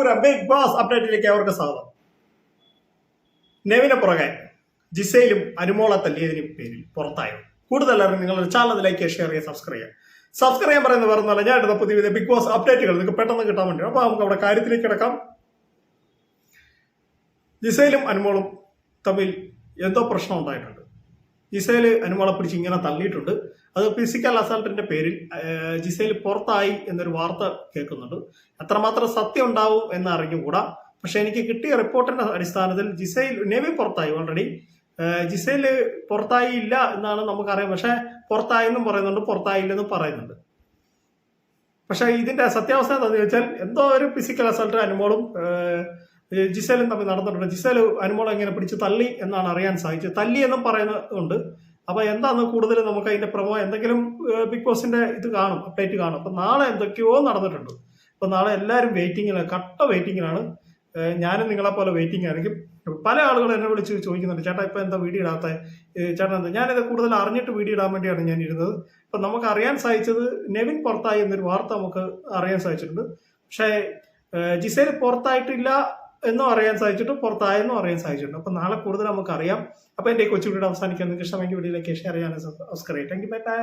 ഒരു big boss അപ്ഡേറ്റിലേക്ക് അവർക്ക് സ്വാഗതം. നെവിന് പുറകെ ജിസയിലും അനുമോള തല്ലിയതിന് പേരിൽ പുറത്തായോ? കൂടുതൽ അറിയാൻ നിങ്ങളുടെ ചാനൽ ലൈക്ക് ഷെയർ ചെയ്യുക സബ്സ്ക്രൈബ് ചെയ്യുക സബ്സ്ക്രൈബ് ചെയ്യാൻ പറയുന്നത് പറഞ്ഞാൽ ഞാൻ എടുത്ത പുതിയ പുതിയ ബിഗ് ബോസ് അപ്ഡേറ്റുകൾ നിങ്ങൾക്ക് പെട്ടെന്ന് കിട്ടാൻ വേണ്ടി അപ്പോൾ നമുക്ക് അവിടെ കാര്യത്തിലേക്ക് കിടക്കാം. ജിസയിലും അനുമോളും തമ്മിൽ എന്തോ പ്രശ്നം ഉണ്ടായിട്ടുണ്ട്. ജിസയിൽ അനുമോളെ പിടിച്ച് ഇങ്ങനെ തള്ളിയിട്ടുണ്ട്. അത് ഫിസിക്കൽ അസാൾട്ടിന്റെ പേരിൽ ഏഹ്, ജിസയിൽ പുറത്തായി എന്നൊരു വാർത്ത കേൾക്കുന്നുണ്ട്. അത്രമാത്രം സത്യം ഉണ്ടാവും എന്ന് അറിഞ്ഞുകൂടാ. പക്ഷെ എനിക്ക് കിട്ടിയ റിപ്പോർട്ടിന്റെ അടിസ്ഥാനത്തിൽ ജിസൈൽ നെവി പുറത്തായി ഓൾറെഡി ജിസൈൽ പുറത്തായി ഇല്ല എന്നാണ് നമുക്കറിയാം. പക്ഷെ പുറത്തായെന്നും പറയുന്നുണ്ട് പുറത്തായില്ലെന്നും പറയുന്നുണ്ട്. പക്ഷെ ഇതിന്റെ സത്യാവസ്ഥ എന്താണെന്ന് ചോദിച്ചാൽ എന്തോ ഒരു ഫിസിക്കൽ അസൾട്ട് അനുമോളും ജിസേലും തമ്മിൽ നടന്നിട്ടുണ്ട്. ജിസേൽ അനുമോളെ ഇങ്ങനെ പിടിച്ച് തള്ളി എന്നാണ് അറിയാൻ സാധിച്ചത്. തല്ലി എന്നും പറയുന്നുണ്ട് അപ്പൊ എന്താന്ന് കൂടുതൽ നമുക്ക് അതിന്റെ പ്രമോ എന്തെങ്കിലും ബിഗ് ബോസിന്റെ ഇത് കാണും അപ്ഡേറ്റ് കാണും. അപ്പൊ നാളെ എന്തൊക്കെയോ നടന്നിട്ടുണ്ട്. അപ്പൊ നാളെ എല്ലാവരും വെയിറ്റിങ്ങിലാണ് കട്ട വെയിറ്റിങ്ങിലാണ് ഞാനും നിങ്ങളെ പോലെ വെയിറ്റിംഗ് ആയിരിക്കും. പല ആളുകളും എന്നെ വിളിച്ച് ചോദിക്കുന്നുണ്ട് ചേട്ടാ ഇപ്പൊ എന്താ വീഡിയോ ഇടാത്ത? ചേട്ടാ എന്താ? ഞാനിത് കൂടുതൽ അറിഞ്ഞിട്ട് വീഡിയോ ഇടാൻ വേണ്ടിയാണ് ഞാൻ ഇരുന്നത്. അപ്പൊ നമുക്ക് അറിയാൻ സാധിച്ചത് നെവിൻ പുറത്തായി എന്നൊരു വാർത്ത നമുക്ക് അറിയാൻ സാധിച്ചിട്ടുണ്ട്. പക്ഷേ ജിസേൽ പുറത്തായിട്ടില്ല എന്നും അറിയാൻ സാധിച്ചിട്ട് പുറത്തായെന്നും അറിയാൻ സാധിച്ചിട്ടുണ്ട്. അപ്പൊ നാളെ കൂടുതൽ നമുക്ക് അറിയാം അപ്പൊ എന്റെ ഈ കൊച്ചു വീഡിയോ അവസാനിക്കാൻ നിങ്ങൾക്ക് ഇഷ്ടമെങ്കിൽ വീഡിയോയിലേക്ക് ഷെയർ ചെയ്യാൻ subscribe thank you bye bye